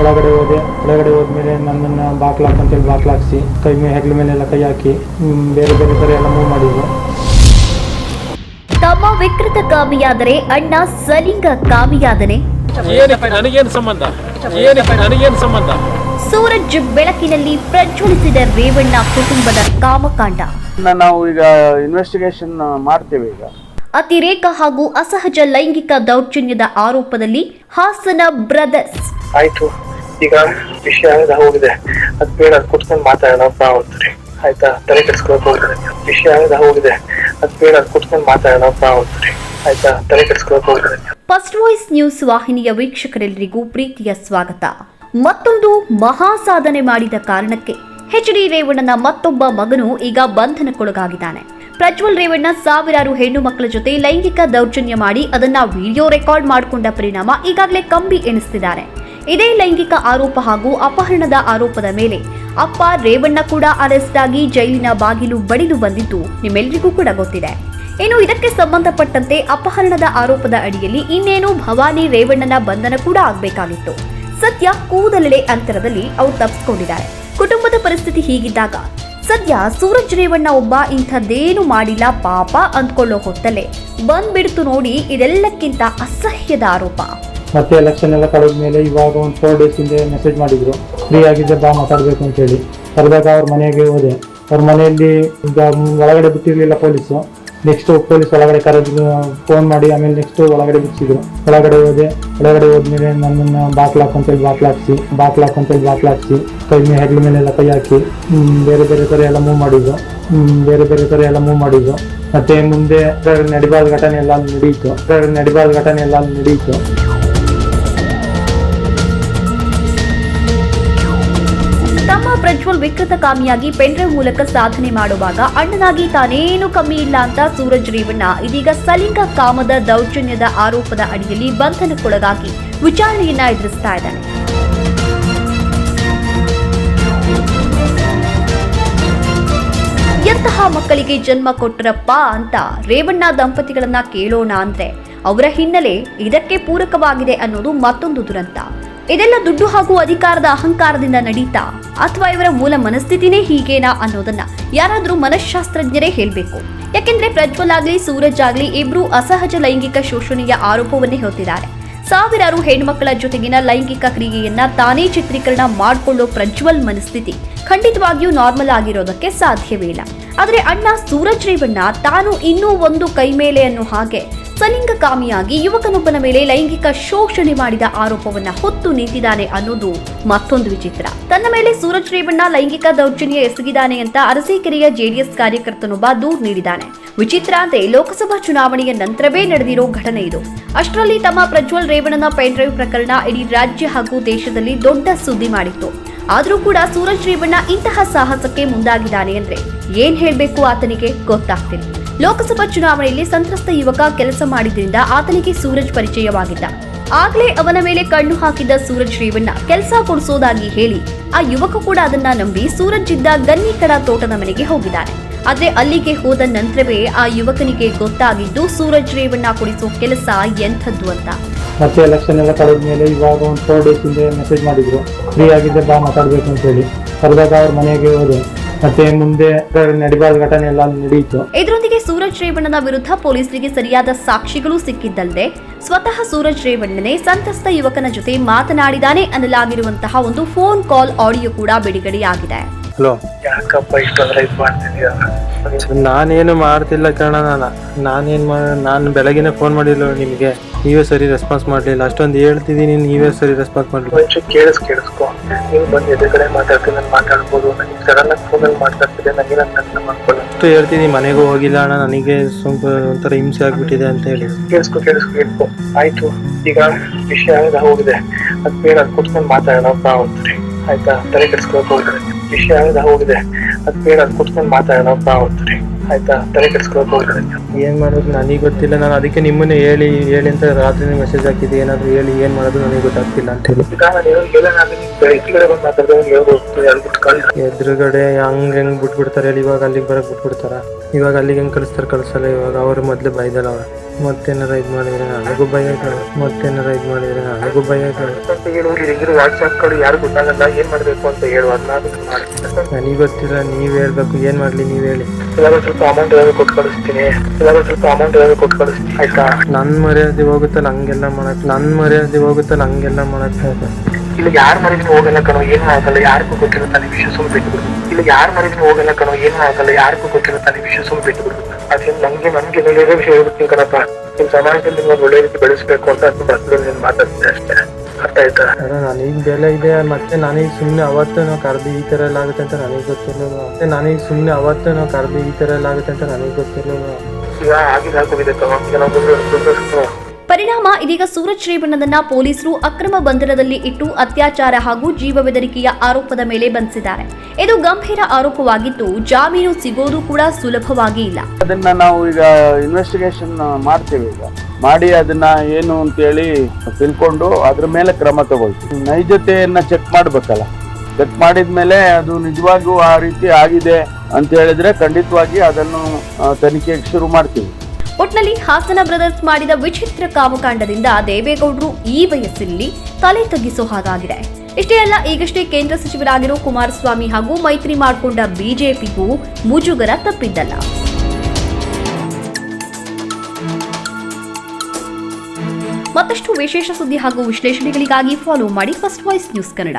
ಒಳಗಡೆ ಹೋದೆ. ಒಳಗಡೆ ಹೋದ್ಮೇಲೆ ನನ್ನನ್ನು ಬಾಕ್ಲಾಕ್ ಅಂತೇಳಿ ಬಾಕ್ಲಾಕ್ಸಿ ಕೈ ಮೇಲೆ ಹೆಗ್ಲ ಮೇಲೆಲ್ಲ ಕೈ ಹಾಕಿ ಬೇರೆ ಬೇರೆ ಥರ ಎಲ್ಲ ಮೂವ್ ಮಾಡಿದ್ರು ತಮ್ಮ ವಿಕೃತ ಕಾಮಿಯಾದರೆ ಅಣ್ಣ ಸಲಿಂಗ ಕಾಮಿಯಾದನೆ. ನನಗೇನು ಸಂಬಂಧ? ನನಗೇನು ಸಂಬಂಧ? ಸೂರಜ್ ಬೆಳಕಿನಲ್ಲಿ ಪ್ರಜ್ವಲಿಸಿದ ರೇವಣ್ಣ ಕುಟುಂಬದ ಕಾಮಕಾಂಡ. ನಾವು ಈಗ ಇನ್ವೆಸ್ಟಿಗೇಷನ್ ಮಾಡ್ತೇವೆ ಈಗ. ಅತಿರೇಕ ಹಾಗೂ ಅಸಹಜ ಲೈಂಗಿಕ ದೌರ್ಜನ್ಯದ ಆರೋಪದಲ್ಲಿ ಹಾಸನ ಬ್ರದರ್ಸ್ ಆಯ್ತು. ಈಗ ವಿಷಯ ಆಗ ಹೋಗಿದೆ. ಅದ್ ಬೇಡ, ಅದ್ ಕುತ್ಕೊಂಡ್ ಮಾತಾಡೋಣ ಬಾ ಅಂತಾರೆ ಆಯ್ತಾ? ತಲೆ ಕೆಡ್ಸ್ಕೊಳಕ್ ಹೋಗ್ತಾರೆ ವಿಷಯ ಹೋಗಿದೆ. ಅದ್ ಬೇಡ ಕುತ್ಕೊಂಡ್ ಮಾತಾಡೋಣ ಬಾ ಅಂತಾರೆ ಆಯ್ತಾ? ತಲೆ ಕೆಡ್ಸ್ಕೊಳಕ್ ಹೋಗ್ತಾರೆ ಫಸ್ಟ್ ವಾಯ್ಸ್ ನ್ಯೂಸ್ ವಾಹಿನಿಯ ವೀಕ್ಷಕರೆಲ್ಲರಿಗೂ ಪ್ರೀತಿಯ ಸ್ವಾಗತ. ಮತ್ತೊಂದು ಮಹಾ ಸಾಧನೆ ಮಾಡಿದ ಕಾರಣಕ್ಕೆ ಹೆಚ್ ಡಿ ರೇವಣ್ಣನ ಮತ್ತೊಬ್ಬ ಮಗನು ಈಗ ಬಂಧನಕ್ಕೊಳಗಾಗಿದ್ದಾನೆ. ಪ್ರಜ್ವಲ್ ರೇವಣ್ಣ ಸಾವಿರಾರು ಹೆಣ್ಣು ಮಕ್ಕಳ ಜೊತೆ ಲೈಂಗಿಕ ದೌರ್ಜನ್ಯ ಮಾಡಿ ಅದನ್ನ ವಿಡಿಯೋ ರೆಕಾರ್ಡ್ ಮಾಡಿಕೊಂಡ ಪರಿಣಾಮ ಈಗಾಗಲೇ ಕಂಬಿ ಎಣಿಸ್ತಿದ್ದಾರೆ ಇದೇ ಲೈಂಗಿಕ ಆರೋಪ ಹಾಗೂ ಅಪಹರಣದ ಆರೋಪದ ಮೇಲೆ ಅಪ್ಪ ರೇವಣ್ಣ ಕೂಡ ಅರೆಸ್ಟ್ ಆಗಿ ಜೈಲಿನ ಬಾಗಿಲು ಬಡಿದು ಬಂದಿದ್ದು ನಿಮ್ಮೆಲ್ಲರಿಗೂ ಕೂಡ ಗೊತ್ತಿದೆ. ಇನ್ನು ಇದಕ್ಕೆ ಸಂಬಂಧಪಟ್ಟಂತೆ ಅಪಹರಣದ ಆರೋಪದ ಅಡಿಯಲ್ಲಿ ಇನ್ನೇನು ಭವಾನಿ ರೇವಣ್ಣನ ಬಂಧನ ಕೂಡ ಆಗಬೇಕಾಗಿತ್ತು. ಸದ್ಯ ಕೂದಲೆಳೆ ಅಂತರದಲ್ಲಿ ಅವರು ತಪ್ಪಿಸಿಕೊಂಡಿದ್ದಾರೆ ಕುಟುಂಬದ ಪರಿಸ್ಥಿತಿ ಹೀಗಿದ್ದಾಗ ಸದ್ಯ ಸೂರಜ್ ರೇವಣ್ಣ ಒಬ್ಬ ಇಂಥದ್ದೇನು ಮಾಡಿಲ್ಲ ಪಾಪ ಅಂದ್ಕೊಳ್ಳೋ ಹೊತ್ತಲ್ಲೇ ಬಂದ್ಬಿಡ್ತು ನೋಡಿ ಇದೆಲ್ಲಕ್ಕಿಂತ ಅಸಹ್ಯದ ಆರೋಪ. ಮತ್ತೆ ಎಲೆಕ್ಷನ್ ಎಲ್ಲ ಕಳೆದ ಮೇಲೆ ಇವಾಗ ಒಂದು ಫೋರ್ ಡೇಸ್ ಹಿಂದೆ ಮೆಸೇಜ್ ಮಾಡಿದ್ರು. ಫ್ರೀ ಆಗಿದ್ದೆ ಬಾ ಮಾತಾಡಬೇಕು ಅಂತೇಳಿ ಕರೆದಾಗ ಅವ್ರ ಮನೆಗೆ ಹೋದೆ. ಅವ್ರ ಮನೆಯಲ್ಲಿ ಈಗ ಒಳಗಡೆ ಬಿಟ್ಟಿರಲಿಲ್ಲ ಪೊಲೀಸು ನೆಕ್ಸ್ಟ್ ಪೊಲೀಸ್ ಒಳಗಡೆ ಕರೆದು ಫೋನ್ ಮಾಡಿ ಆಮೇಲೆ ನೆಕ್ಸ್ಟ್ ಒಳಗಡೆ ಬಿಚ್ಚಿದ್ರು ಒಳಗಡೆ ಹೋದೆ. ಒಳಗಡೆ ಹೋದ್ಮೇಲೆ ನನ್ನನ್ನು ಬಾಕ್ಲಾಕ್ ಅಂತೇಳಿ ಬಾಕ್ಲಾಕ್ಸಿ ಬಾಕ್ಲಾಕ್ ಅಂತೇಳಿ ಬಾಕ್ಲಾಕ್ಸಿ ಕೈ ಮೇಲೆ ಹೆಗ್ಲ ಮೇಲೆಲ್ಲ ಕೈ ಹಾಕಿ ಬೇರೆ ಬೇರೆ ಥರ ಎಲ್ಲ ಮೂವ್ ಮಾಡಿದ್ರು. ಬೇರೆ ಬೇರೆ ಥರ ಎಲ್ಲ ಮೂವ್ ಮಾಡಿದ್ರು. ಮತ್ತೆ ಮುಂದೆ ನಡಿಬಾರ್ದು ಘಟನೆ ಎಲ್ಲ ನಡೀತು. ನಡಿಬಾರ್ದು ಘಟನೆ ಎಲ್ಲ ನಡೀತು. ಪ್ರಜ್ವಲ್ ವಿಕೃತ ಕಾಮಿಯಾಗಿ ಪೆನ್ಡ್ರೈವ್ ಮೂಲಕ ಸಾಧನೆ ಮಾಡುವಾಗ ಅಣ್ಣನಾಗಿ ತಾನೇನು ಕಮ್ಮಿ ಇಲ್ಲ ಅಂತ ಸೂರಜ್ ರೇವಣ್ಣ, ಇದೀಗ ಸಲಿಂಗ ಕಾಮದ ದೌರ್ಜನ್ಯದ ಆರೋಪದ ಅಡಿಯಲ್ಲಿ ಬಂಧನಕ್ಕೊಳಗಾಗಿ ವಿಚಾರಣೆಯನ್ನ ಎದುರಿಸ್ತಾ ಇದ್ದಾನೆ. ಎಂತಹ ಮಕ್ಕಳಿಗೆ ಜನ್ಮ ಕೊಟ್ಟರಪ್ಪ ಅಂತ ರೇವಣ್ಣ ದಂಪತಿಗಳನ್ನ ಕೇಳೋಣ ಅಂದ್ರೆ ಅವರ ಹಿನ್ನೆಲೆ ಇದಕ್ಕೆ ಪೂರಕವಾಗಿದೆ ಅನ್ನೋದು ಮತ್ತೊಂದು ದುರಂತ. ಇದೆಲ್ಲ ದುಡ್ಡು ಹಾಗೂ ಅಧಿಕಾರದ ಅಹಂಕಾರದಿಂದ ನಡೀತಾ. ಅಥವಾ ಇವರ ಮೂಲ ಮನಸ್ಥಿತಿನೇ ಹೀಗೇನಾ ಅನ್ನೋದನ್ನ ಯಾರಾದರೂ ಮನಃಶಾಸ್ತ್ರಜ್ಞರೇ ಹೇಳಬೇಕು. ಯಾಕೆಂದ್ರೆ ಪ್ರಜ್ವಲ್ ಆಗ್ಲಿ ಸೂರಜ್ ಆಗ್ಲಿ ಇಬ್ರು ಅಸಹಜ ಲೈಂಗಿಕ ಶೋಷಣೆಯ ಆರೋಪವನ್ನೇ ಹೊತ್ತಿದ್ದಾರೆ ಸಾವಿರಾರು ಹೆಣ್ಮಕ್ಕಳ ಜೊತೆಗಿನ ಲೈಂಗಿಕ ಕ್ರಿಯೆಯನ್ನ ತಾನೇ ಚಿತ್ರೀಕರಣ ಮಾಡಿಕೊಳ್ಳೋ ಪ್ರಜ್ವಲ್ ಮನಸ್ಥಿತಿ ಖಂಡಿತವಾಗಿಯೂ ನಾರ್ಮಲ್ ಆಗಿರೋದಕ್ಕೆ ಸಾಧ್ಯವೇ ಇಲ್ಲ. ಆದರೆ ಅಣ್ಣ ಸೂರಜ್ ರೇವಣ್ಣ ತಾನು ಇನ್ನೂ ಒಂದು ಕೈ ಮೇಲೆ ಅನ್ನೋ ಹಾಗೆ ಸಲಿಂಗಕಾಮಿಯಾಗಿ ಯುವಕನೊಬ್ಬನ ಮೇಲೆ ಲೈಂಗಿಕ ಶೋಷಣೆ ಮಾಡಿದ ಆರೋಪವನ್ನ ಹೊತ್ತು ನಿಂತಿದ್ದಾನೆ ಅನ್ನೋದು ಮತ್ತೊಂದು ವಿಚಿತ್ರ. ತನ್ನ ಮೇಲೆ ಸೂರಜ್ ರೇವಣ್ಣ ಲೈಂಗಿಕ ದೌರ್ಜನ್ಯ ಎಸಗಿದ್ದಾನೆ ಅಂತ ಅರಸೀಕೆರೆಯ ಜೆಡಿಎಸ್ ಕಾರ್ಯಕರ್ತನೊಬ್ಬ ದೂರು ನೀಡಿದ್ದಾನೆ. ವಿಚಿತ್ರ ಅಂದ್ರೆ ಲೋಕಸಭಾ ಚುನಾವಣೆಯ ನಂತರವೇ ನಡೆದಿರೋ ಘಟನೆ ಇದು. ಅಷ್ಟರಲ್ಲಿ ತಮ್ಮ ಪ್ರಜ್ವಲ್ ರೇವಣ್ಣನ ಪೆನ್ ಡ್ರೈವ್ ಪ್ರಕರಣ ಇಡೀ ರಾಜ್ಯ ಹಾಗೂ ದೇಶದಲ್ಲಿ ದೊಡ್ಡ ಸುದ್ದಿ ಮಾಡಿತ್ತು. ಆದರೂ ಕೂಡ ಸೂರಜ್ ರೇವಣ್ಣ ಇಂತಹ ಸಾಹಸಕ್ಕೆ ಮುಂದಾಗಿದ್ದಾನೆ ಅಂದ್ರೆ ಏನ್ ಹೇಳಬೇಕು ಆತನಿಗೆ ಗೊತ್ತಾಗ್ತಿಲ್ಲ. ಲೋಕಸಭಾ ಚುನಾವಣೆಯಲ್ಲಿ ಸಂತ್ರಸ್ತ ಯುವಕ ಕೆಲಸ ಮಾಡಿದ್ರಿಂದ ಆತನಿಗೆ ಸೂರಜ್ ಪರಿಚಯವಾಗಿದ್ದ. ಆಗ್ಲೇ ಅವನ ಮೇಲೆ ಕಣ್ಣು ಹಾಕಿದ್ದ ಸೂರಜ್ ರೇವಣ್ಣ ಕೆಲಸ ಕೊಡಿಸೋದಾಗಿ ಹೇಳಿ ಆ ಯುವಕ ಕೂಡ ಅದನ್ನ ನಂಬಿ ಸೂರಜ್ ಇದ್ದ ಗನ್ನಿಕಡ ತೋಟದ ಮನೆಗೆ ಹೋಗಿದ್ದಾನೆ. ಆದ್ರೆ ಅಲ್ಲಿಗೆ ಹೋದ ನಂತರವೇ ಆ ಯುವಕನಿಗೆ ಗೊತ್ತಾಗಿದ್ದು ಸೂರಜ್ ರೇವಣ್ಣ ಕೊಡಿಸೋ ಕೆಲಸ ಎಂಥದ್ದು ಅಂತ. ಮತ್ತೆ ಎಲೆಕ್ಷನ್ ಎಲ್ಲ ಕಳೆದ ಮೇಲೆ ಇವಾಗ ಒಂದು ಫೋರ್ ಡೇಸ್ ಹಿಂದೆ ಮೆಸೇಜ್ ಮಾಡಿದ್ರು ಫ್ರೀ ಆಗಿದ್ದೆ ಬಾ ಮಾತಾಡ್ಬೇಕು ಅಂತ ಹೇಳಿ. ಕರೆದಾಗ ಅವ್ರ ಮನೆಗೆ ಹೋದೆ. ಮತ್ತೆ ಮುಂದೆ ನಡಿಬಾರ್ದ ಘಟನೆ ಎಲ್ಲ ನಡೆಯಿತು. ಸೂರಜ್ ರೇವಣ್ಣನ ವಿರುದ್ಧ ಪೊಲೀಸರಿಗೆ ಸರಿಯಾದ ಸಾಕ್ಷಿಗಳು ಸಿಕ್ಕಿದ್ದಲ್ಲದೆ ಸ್ವತಃ ಸೂರಜ್ ರೇವಣ್ಣನೇ ಸಂತ್ರಸ್ತ ಯುವಕನ ಜೊತೆ ಮಾತನಾಡಿದಾನೆ ಅನ್ನಲಾಗಿರುವಂತಹ ಒಂದು ಫೋನ್ ಕಾಲ್ ಆಡಿಯೋ ಕೂಡ ಬಿಡುಗಡೆಯಾಗಿದೆ. ಹಲೋ. ಯಾಕಪ್ಪ ಇಷ್ಟೊಂದ್ರ ಇದ್ ಮಾಡ್ತಿದ್ಯಾ ನಾನೇನು ಮಾಡ್ತಿಲ್ಲ ಕಣ ನಾನು. ನಾನೇನು ಮಾ ನಾನು ಬೆಳಗಿನ ಫೋನ್ ಮಾಡಿಲ್ಲ ನಿಮಗೆ. ನೀವೇ ಸರಿ ರೆಸ್ಪಾನ್ಸ್ ಮಾಡಲಿಲ್ಲ. ಅಷ್ಟೊಂದು ಹೇಳ್ತಿದ್ದೀನಿ ನೀವೇ ಸರಿ ರೆಸ್ಪಾನ್ಸ್ ಮಾಡಲಿಲ್ಲ. ಒಂಚೂರು ಕೇಳಿಸ್ ಕೇಳಿಸ್ಕೊ. ನೀವು ಬಂದು ಎದುರುಗಡೆ ಮಾತಾಡ್ತೀನಿ ನಾನು ಮಾತಾಡ್ಬೋದು. ನನಗೆ ಸಡನ್ ಆಗಿ ಫೋನಲ್ಲಿ ಮಾತಾಡ್ತಿದ್ದೆ ನನಗೆ ನನ್ನ ಕಷ್ಟ ಮಾಡ್ಕೊಳ್ಳ ಅಷ್ಟು ಹೇಳ್ತೀನಿ, ಮನೆಗೂ ಹೋಗಿಲ್ಲ ಅಣ್ಣ, ನನಗೆ ಸ್ವಲ್ಪ ಒಂಥರ ಹಿಂಸೆ ಆಗ್ಬಿಟ್ಟಿದೆ ಅಂತ ಹೇಳಿ. ಕೇಳಿಸ್ಕೊ ಕೇಳಿಸ್ಕೊ ಕೇಳಿಸ್ಕೊ. ಆಯ್ತು, ಈಗ ವಿಷಯ ಆಗ ಹೋಗಿದೆ. ಅದ್ ಬೇಡ, ಅದ್ ಕುತ್ಕೊಂಡ್ ಮಾತಾಡೋಣ ಅಂತಾರೆ ಆಯ್ತಾ? ತಲೆ ಕೆಡ್ಸ್ಕೊಳಕ್ ಹೋಗ್ತಾರೆ ವಿಷಯ ಆಗ ಹೋಗಿದೆ. ಅದ್ ಬೇಡ, ಅದ್ ಕುತ್ಕೊಂಡ್ ಮಾತಾಡೋಣ ಅಂತಾರೆ ಆಯ್ತಾ? ತಲೆ ಕೆಡಿಸ್ಕೊಳಕ್ ಏನು ಮಾಡೋದು? ನನಗೆ ಗೊತ್ತಿಲ್ಲ. ನಾನು ಅದಕ್ಕೆ ನಿಮ್ಮನ್ನೇ ಹೇಳಿ ಹೇಳಿ ಅಂತ ರಾತ್ರಿ ಮೆಸೇಜ್ ಹಾಕಿದ್ದೆ. ಏನಾದ್ರು ಹೇಳಿ ಏನ್ ಮಾಡೋದು ನನಗೆ ಗೊತ್ತಾಗ್ತಿಲ್ಲ ಅಂತ ಹೇಳಿ. ಎದುರುಗಡೆ ಹಂಗ್ ಹೆಂಗ್ ಬಿಟ್ಬಿಡ್ತಾರೆ ಹೇಳಿ. ಇವಾಗ ಅಲ್ಲಿಗೆ ಬರಕ್ ಬಿಟ್ಬಿಡ್ತಾರ? ಇವಾಗ ಅಲ್ಲಿಗೆ ಹೆಂಗ್ ಕಳಿಸ್ತಾರೆ ಕಳ್ಸಲ್ಲ. ಇವಾಗ ಅವ್ರ ಮೊದ್ಲು ಬೈದಲ್ಲ ಅವ್ರು. ಮತ್ತೇನಾರ ಇದು ಮಾಡಿದ್ರೆ ನನಗೂ ಭಯ ಕಣ ಮತ್ತೇನಾರ ಇದು ಮಾಡಿದ್ರೆ ನನಗೂ ಭಯ ಅಂತ ಹೇಳು ಇಲ್ಲಿರೋ ವಾಟ್ಸ್ಆಪ್ಗಳು ಯಾರು ಗೊತ್ತಾಗಲ್ಲ ಏನು ಮಾಡಬೇಕು ಅಂತ ಹೇಳು ಅದನ್ನ ನನಗೆ ಗೊತ್ತಿಲ್ಲ ನೀವ್ ಹೇಳ್ಬೇಕು ಏನ್ ಮಾಡ್ಲಿ ನೀವ್ ಹೇಳಿ. ಇವಾಗ ಸ್ವಲ್ಪ ಅಮೌಂಟ್ ಏನಾದ್ರು ಕೊಟ್ಟು ಕಳಿಸ್ತೀನಿ. ಇವಾಗ ಸ್ವಲ್ಪ ಅಮೌಂಟ್ ಏನಾದ್ರು ಕೊಟ್ಟು ಕಳಿಸ್ತೀನಿ ಆಯ್ತಾ? ನನ್ ಮರ್ಯಾದೆ ಹೋಗುತ್ತಲ್ಲ ಹಂಗೆಲ್ಲ ಮಾಡಕ್ ನನ್ ಮರ್ಯಾದೆ ಹೋಗುತ್ತಲ್ಲ ಹಂಗೆಲ್ಲ ಮಾಡಕ್ ಇಲ್ಲಿ ಯಾರ ಮರಿದ್ರು ಹೋಗಲ್ಲ ಕಣೋ ಏನು ಆಗಲ್ಲ ಯಾರಿಗೂ ಗೊತ್ತಿಲ್ಲ ತಲೆ ವಿಷಯ ಬಿಟ್ಟುಬಿಡು ಬಿಟ್ಬಿಡು. ಇಲ್ಲಿ ಯಾರ ಮರಿದ್ರು ಹೋಗಲ್ಲ ಕಣೋ ಏನು ಆಗಲ್ಲ ಯಾರಿಗೂ ಗೊತ್ತಿಲ್ಲ ತಲೆ ವಿಷಯ ಬಿಟ್ಟುಬಿಡು ಬಿಟ್ಬಿಡು. ಅದೇ ನಮ್ಗೆ ನಮ್ಗೆ ಒಳ್ಳೆಯ ವಿಷಯ ಹೇಳ್ಬಿಡ್ತೀನಿ ಕಣಪ್ಪ. ನಿಮ್ ಸಮಾಜದಲ್ಲಿ ನೀವು ಒಳ್ಳೆ ರೀತಿ ಬೆಳೆಸ್ಬೇಕು ಅಂತ ಬರ್ತದೆ ನೀನು ಮಾತಾಡ್ತೀನಿ ಅಷ್ಟೇ. ಅರ್ಥ ಆಯ್ತಾ? ನನಗ್ ಬೆಲೆ ಇದೆ ಮತ್ತೆ ನನಗೆ ಸುಮ್ನೆ ಅವತ್ತು ನಾವು ಕರ್ದು ಈ ತರ ಎಲ್ಲ ಆಗುತ್ತೆ ಅಂತ ನನಗೆ ಗೊತ್ತಿರಲಿಲ್ಲ ಮತ್ತೆ ನನಗೆ ಸುಮ್ನೆ ಅವತ್ತು ನಾವು ಕರ್ದು ಈ ತರ ಎಲ್ಲ ಆಗುತ್ತೆ ಅಂತ ನನಗೆ ಗೊತ್ತಿರಲಿಲ್ಲ ಈಗ ಆಗಿದೆ ಹಾಕೋಗಿದೆ ಕಣೋ. ಈಗ ನಾವು ಪರಿಣಾಮ ಇದೀಗ ಸೂರಜ್ ರೇವಣ್ಣನನ್ನ ಪೊಲೀಸರು ಅಕ್ರಮ ಬಂಧನದಲ್ಲಿ ಇಟ್ಟು ಅತ್ಯಾಚಾರ ಹಾಗೂ ಜೀವ ಬೆದರಿಕೆಯ ಆರೋಪದ ಮೇಲೆ ಬಂಧಿಸಿದ್ದಾರೆ. ಇದು ಗಂಭೀರ ಆರೋಪವಾಗಿದ್ದು, ಜಾಮೀನು ಸಿಗೋದು ಕೂಡ ಸುಲಭವಾಗಿ ಇಲ್ಲ. ಅದನ್ನ ನಾವು ಈಗ ಇನ್ವೆಸ್ಟಿಗೇಷನ್ ಮಾಡ್ತೇವೆ ಈಗ. ಮಾಡಿ ಅದನ್ನ ಏನು ಅಂತೇಳಿ ತಿಳ್ಕೊಂಡು ಅದ್ರ ಮೇಲೆ ಕ್ರಮ ತಗೊಳ್ತೀವಿ. ನೈಜತೆಯನ್ನ ಚೆಕ್ ಮಾಡ್ಬೇಕಲ್ಲ. ಚೆಕ್ ಮಾಡಿದ ಮೇಲೆ ಅದು ನಿಜವಾಗೂ ಆ ರೀತಿ ಆಗಿದೆ ಅಂತ ಹೇಳಿದ್ರೆ ಖಂಡಿತವಾಗಿ ಅದನ್ನು ತನಿಖೆಗೆ ಶುರು ಮಾಡ್ತೀವಿ. ಒಟ್ನಲ್ಲಿ ಹಾಸನ ಬ್ರದರ್ಸ್ ಮಾಡಿದ ವಿಚಿತ್ರ ಕಾಮಕಾಂಡದಿಂದ ದೇವೇಗೌಡರು ಈ ವಯಸ್ಸಿನಲ್ಲಿ ತಲೆ ತಗ್ಗಿಸೋ ಹಾಗಾಗಿದೆ. ಇಷ್ಟೇ ಅಲ್ಲ, ಈಗಷ್ಟೇ ಕೇಂದ್ರ ಸಚಿವರಾಗಿರೋ ಕುಮಾರಸ್ವಾಮಿ ಹಾಗೂ ಮೈತ್ರಿ ಮಾಡಿಕೊಂಡ ಬಿಜೆಪಿಗೂ ಮುಜುಗರ ತಪ್ಪಿದ್ದಲ್ಲ. ಮತ್ತಷ್ಟು ವಿಶೇಷ ಸುದ್ದಿ ಹಾಗೂ ವಿಶ್ಲೇಷಣೆಗಳಿಗಾಗಿ ಫಾಲೋ ಮಾಡಿ ಫಸ್ಟ್ ವಾಯ್ಸ್ ನ್ಯೂಸ್ ಕನ್ನಡ